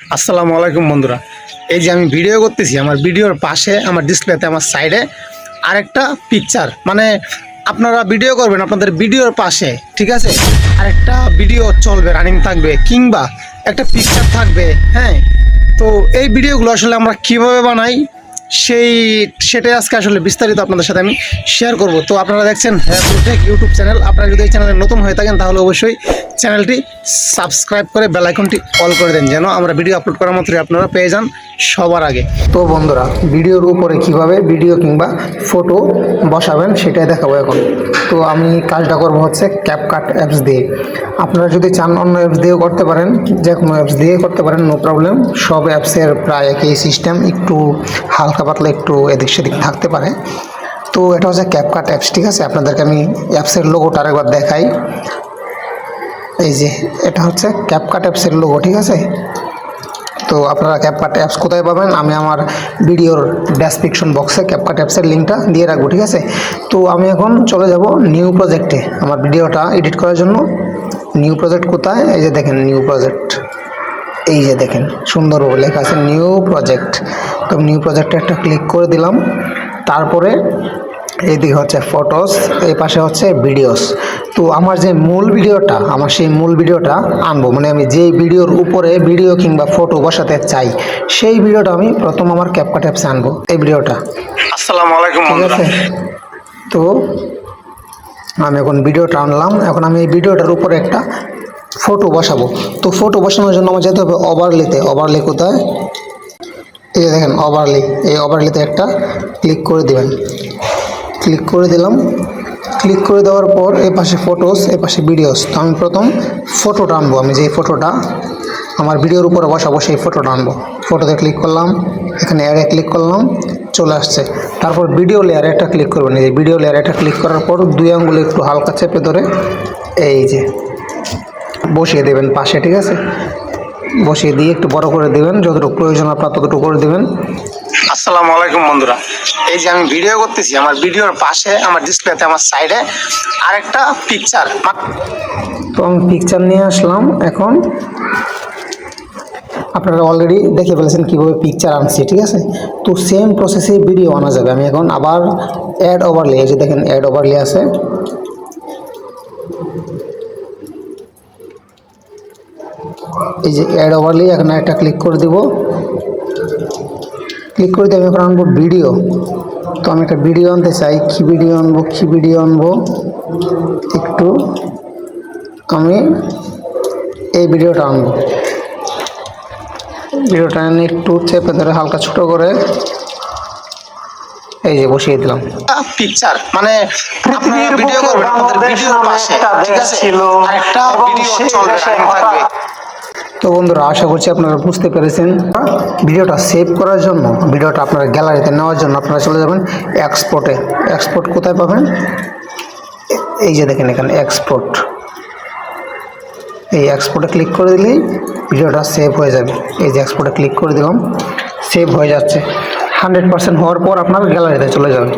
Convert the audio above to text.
আসসালামু আলাইকুম বন্ধুরা। এই যে আমি ভিডিও করতেছি, আমার ভিডিওর পাশে, আমার ডিসপ্লেতে আমার সাইডে আরেকটা পিকচার মানে আপনারা ভিডিও করবেন আপনাদের ভিডিওর পাশে, ঠিক আছে? আরেকটা ভিডিও চলবে রানিং থাকবে, কিংবা একটা পিকচার থাকবে হ্যাঁ? তো এই ভিডিওগুলো আসলে আমরা কীভাবে বানাই সেই, সেটাই আজকে আসলে বিস্তারিত আপনাদের সাথে আমি শেয়ার করব। তো আপনারা দেখছেন হ্যাঁ ইউটিউব চ্যানেল আপনারা যদি এই চ্যানেলে নতুন হয়ে থাকেন, তাহলে অবশ্যই চ্যানেলটি সাবস্ক্রাইব করে বেল আইকনটি অল করে দেন, যেন আমরা ভিডিও আপলোড করার মাত্রই আপনারা পেয়ে যান সবার আগে। তো বন্ধুরা ভিডিওর উপরে কীভাবে ভিডিও কিংবা ফটো বসাবেন, সেটাই দেখাবো এখন। তো আমি কাজটা করব হচ্ছে ক্যাপকাট অ্যাপস দিয়ে। আপনারা যদি চান অন্য অ্যাপস দিয়েও করতে পারেন, যে কোনো অ্যাপস দিয়ে করতে পারেন নো প্রবলেম সব অ্যাপসের প্রায় একই সিস্টেম একটু হালকা পাতলা একটু এদিক সেদিক থাকতে পারে। তো এটা হচ্ছে ক্যাপকাট অ্যাপস ঠিক আছে? আপনাদেরকে আমি অ্যাপসের লোগোটা আরেকবার দেখাই। এই যে, এটা হচ্ছে ক্যাপকাট অ্যাপসের লোগো ঠিক আছে? তো আপনারা ক্যাপকাট অ্যাপস কোথায় পাবেন? আমি আমার ভিডিওর ডেসক্রিপশন বক্সে ক্যাপকাট অ্যাপসের লিঙ্কটা দিয়ে রাখব, ঠিক আছে? তো আমি এখন চলে যাব নিউ প্রজেক্টে আমার ভিডিওটা এডিট করার জন্য। নিউ প্রজেক্ট কোথায়? এই যে দেখেন নিউ প্রজেক্ট এই যে দেখেন সুন্দরভাবে লেখা আছে নিউ প্রজেক্ট। তো নিউ প্রজেক্টে একটা ক্লিক করে দিলাম। তারপরে এইদিকে হচ্ছে ফটোস এই পাশে হচ্ছে ভিডিওস। তো আমার যে মূল ভিডিওটা আমার সেই মূল ভিডিওটা আনব। মানে আমি যেই ভিডিওর উপরে ভিডিও কিংবা ফটো বসাতে চাই সেই ভিডিওটা আমি প্রথম আমার ক্যাপকাট অ্যাপসে আনব। এই ভিডিওটা। আসসালামু আলাইকুম ঠিক আছে? তো আমি এখন ভিডিওটা আনলাম। এখন আমি এই ভিডিওটার উপরে একটা ফটো বসাবো। তো ফটো বসানোর জন্য আমার যেতে হবে ওভারলিতে ওভারলি কোথায়? এই যে দেখেন ওভারলি এই ওভারলিতে একটা ক্লিক করে দেবেন। ক্লিক করে দিলাম। ক্লিক করে দেওয়ার পর এই পাশে ফটোস এই পাশে ভিডিওস তো আমি প্রথম ফটোটা আনব। আমি যেই ফটোটা আমার ভিডিওর উপরে বসাবো, সেই ফটোটা আনব। ফটোতে ক্লিক করলাম। এখানে অ্যাডে ক্লিক করলাম। চলে আসছে। তারপর ভিডিও লেয়ারে একটা ক্লিক করবেন এই যে ভিডিও লেয়ারে একটা ক্লিক করার পর দুই আঙ্গুলে একটু হালকা চেপে ধরে, এই যে বসিয়ে দেবেন পাশে ঠিক আছে? বসিয়ে দিয়ে একটু বড় করে দেবেন যতটুকু প্রয়োজন আপনার ততটুকু করে দেবেন। আসসালামু আলাইকুম বন্ধুরা। এই যে আমি ভিডিও করতেছি আমার ভিডিওর পাশে আমার ডিসপ্লেতে আমার সাইডে আরেকটা পিকচার তো আমি পিকচার নিয়ে আসলাম এখন। আপনারা অলরেডি দেখে ফেলেছেন কীভাবে পিকচার আনছি ঠিক আছে? তো সেম প্রসেসে ভিডিও আনা যাবে। আমি এখন আবার অ্যাড ওভারলে এই যে দেখেন অ্যাড ওভারলে আছে। এই যে অ্যাড ওভারলি এখানে একটা ক্লিক করে দিব। ক্লিক করে দিয়ে আমি এখন আনব ভিডিও তো আমি একটা ভিডিও আনতে চাই। কী ভিডিও আনব কী ভিডিও আনব? একটু আমি এই ভিডিওটা আনব। ভিডিওটা এনে একটু চেপে ধরে হালকা ছোটো করে এই যে বসিয়ে দিলাম। পিকচার মানে আপনারা ভিডিও করবেন ভিডিওর পাশে ঠিক আছে? আরেকটা ভিডিও চলবে থাকবে। তো বন্ধুরা, আশা করছি আপনারা বুঝতে পেরেছেন। ভিডিওটা সেভ করার জন্য, ভিডিওটা আপনারা গ্যালারিতে নেওয়ার জন্য আপনারা চলে যাবেন এক্সপোর্টে এক্সপোর্ট কোথায় পাবেন? এই যে দেখেন এখানে এক্সপোর্ট এই এক্সপোর্টে ক্লিক করে দিলেই ভিডিওটা সেভ হয়ে যাবে। এই যে এক্সপোর্টে ক্লিক করে দিলাম সেভ হয়ে যাচ্ছে। হান্ড্রেড পার্সেন্ট হওয়ার পর আপনার গ্যালারিতে চলে যাবে